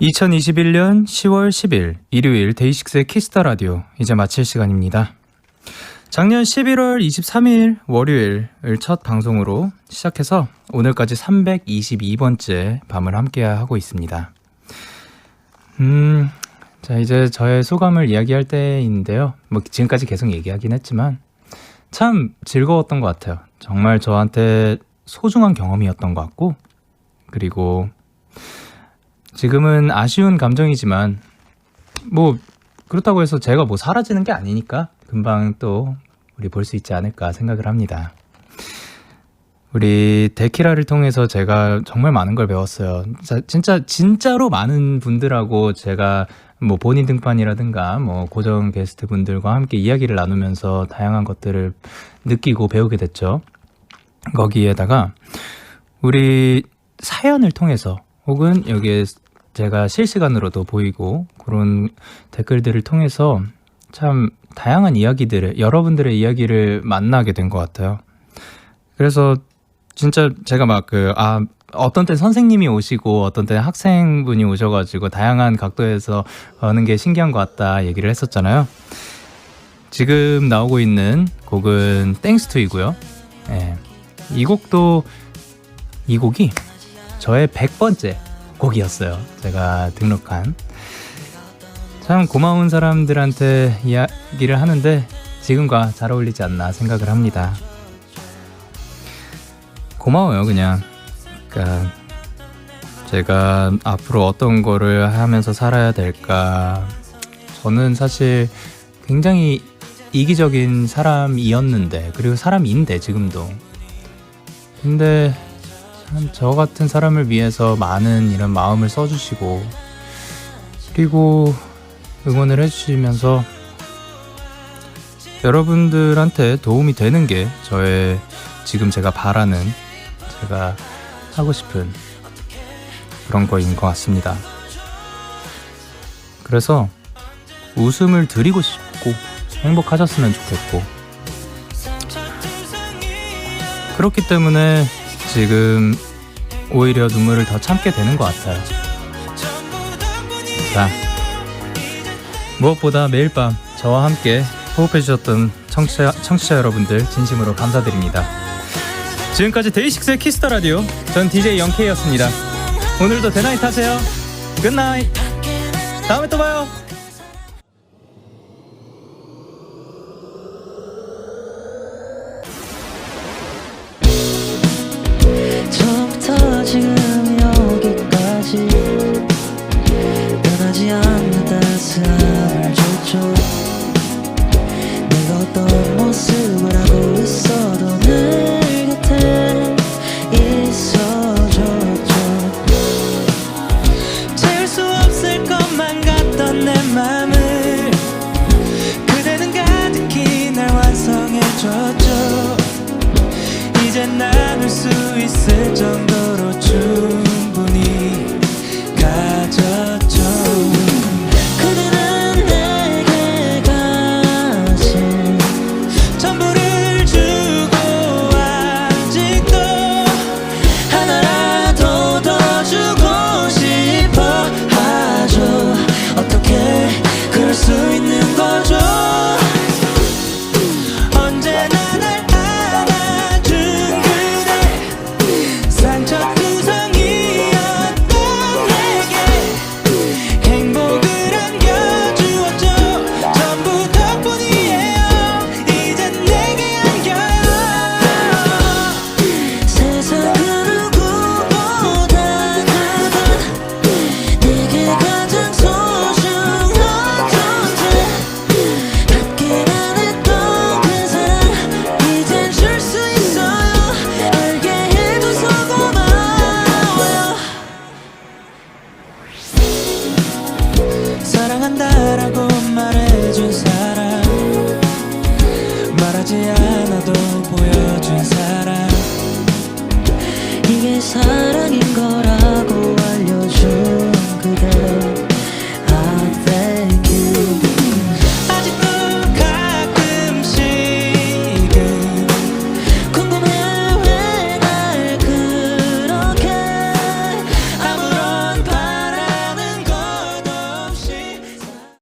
2021년 10월 10일 일요일 데이식스의 키스터 라디오 이제 마칠 시간입니다. 작년 11월 23일 월요일을 첫 방송으로 시작해서 오늘까지 322번째 밤을 함께 하고 있습니다. 음, 자 이제 저의 소감을 이야기할 때인데요. 뭐 지금까지 계속 얘기하긴 했지만 참 즐거웠던 것 같아요. 정말 저한테 소중한 경험이었던 것 같고 그리고 지금은 아쉬운 감정이지만 뭐 그렇다고 해서 제가 뭐 사라지는 게 아니니까 금방 또 우리 볼 수 있지 않을까 생각을 합니다. 우리 데키라를 통해서 제가 정말 많은 걸 배웠어요. 자, 진짜 진짜로 많은 분들하고 제가 뭐 본인 등판이라든가 뭐 고정 게스트 분들과 함께 이야기를 나누면서 다양한 것들을 느끼고 배우게 됐죠. 거기에다가 우리 사연을 통해서 혹은 여기에 제가 실시간으로도 보이고 그런 댓글들을 통해서 참 다양한 이야기들을 여러분들의 이야기를 만나게 된 것 같아요. 그래서 진짜 제가 막 그 아 어떤 때 선생님이 오시고 어떤 때 학생분이 오셔가지고 다양한 각도에서 하는 게 신기한 것 같다 얘기를 했었잖아요. 지금 나오고 있는 곡은 땡스투이고요. 예. 이 곡도 이 곡이 저의 100번째 곡이었어요. 제가 등록한. 참 고마운 사람들한테 이야기를 하는데 지금과 잘 어울리지 않나 생각을 합니다. 고마워요, 그냥. 그러니까 제가 앞으로 어떤 거를 하면서 살아야 될까. 저는 사실 굉장히 이기적인 사람이었는데, 그리고 사람인데, 지금도. 근데 참 저 같은 사람을 위해서 많은 이런 마음을 써주시고, 그리고 응원을 해주시면서 여러분들한테 도움이 되는 게 저의 지금 제가 바라는 제가 하고 싶은 그런 거인 것 같습니다. 그래서 웃음을 드리고 싶고 행복하셨으면 좋겠고 그렇기 때문에 지금 오히려 눈물을 더 참게 되는 것 같아요. 자, 무엇보다 매일 밤 저와 함께 호흡해 주셨던 청취자, 청취자 여러분들 진심으로 감사드립니다. 지금까지 데이식스의 키스터 라디오 전 DJ 영케이였습니다. 오늘도 대나잇 하세요. 굿나잇. 다음에 또 봐요. 나눌 수 있을 정도로 충 这样。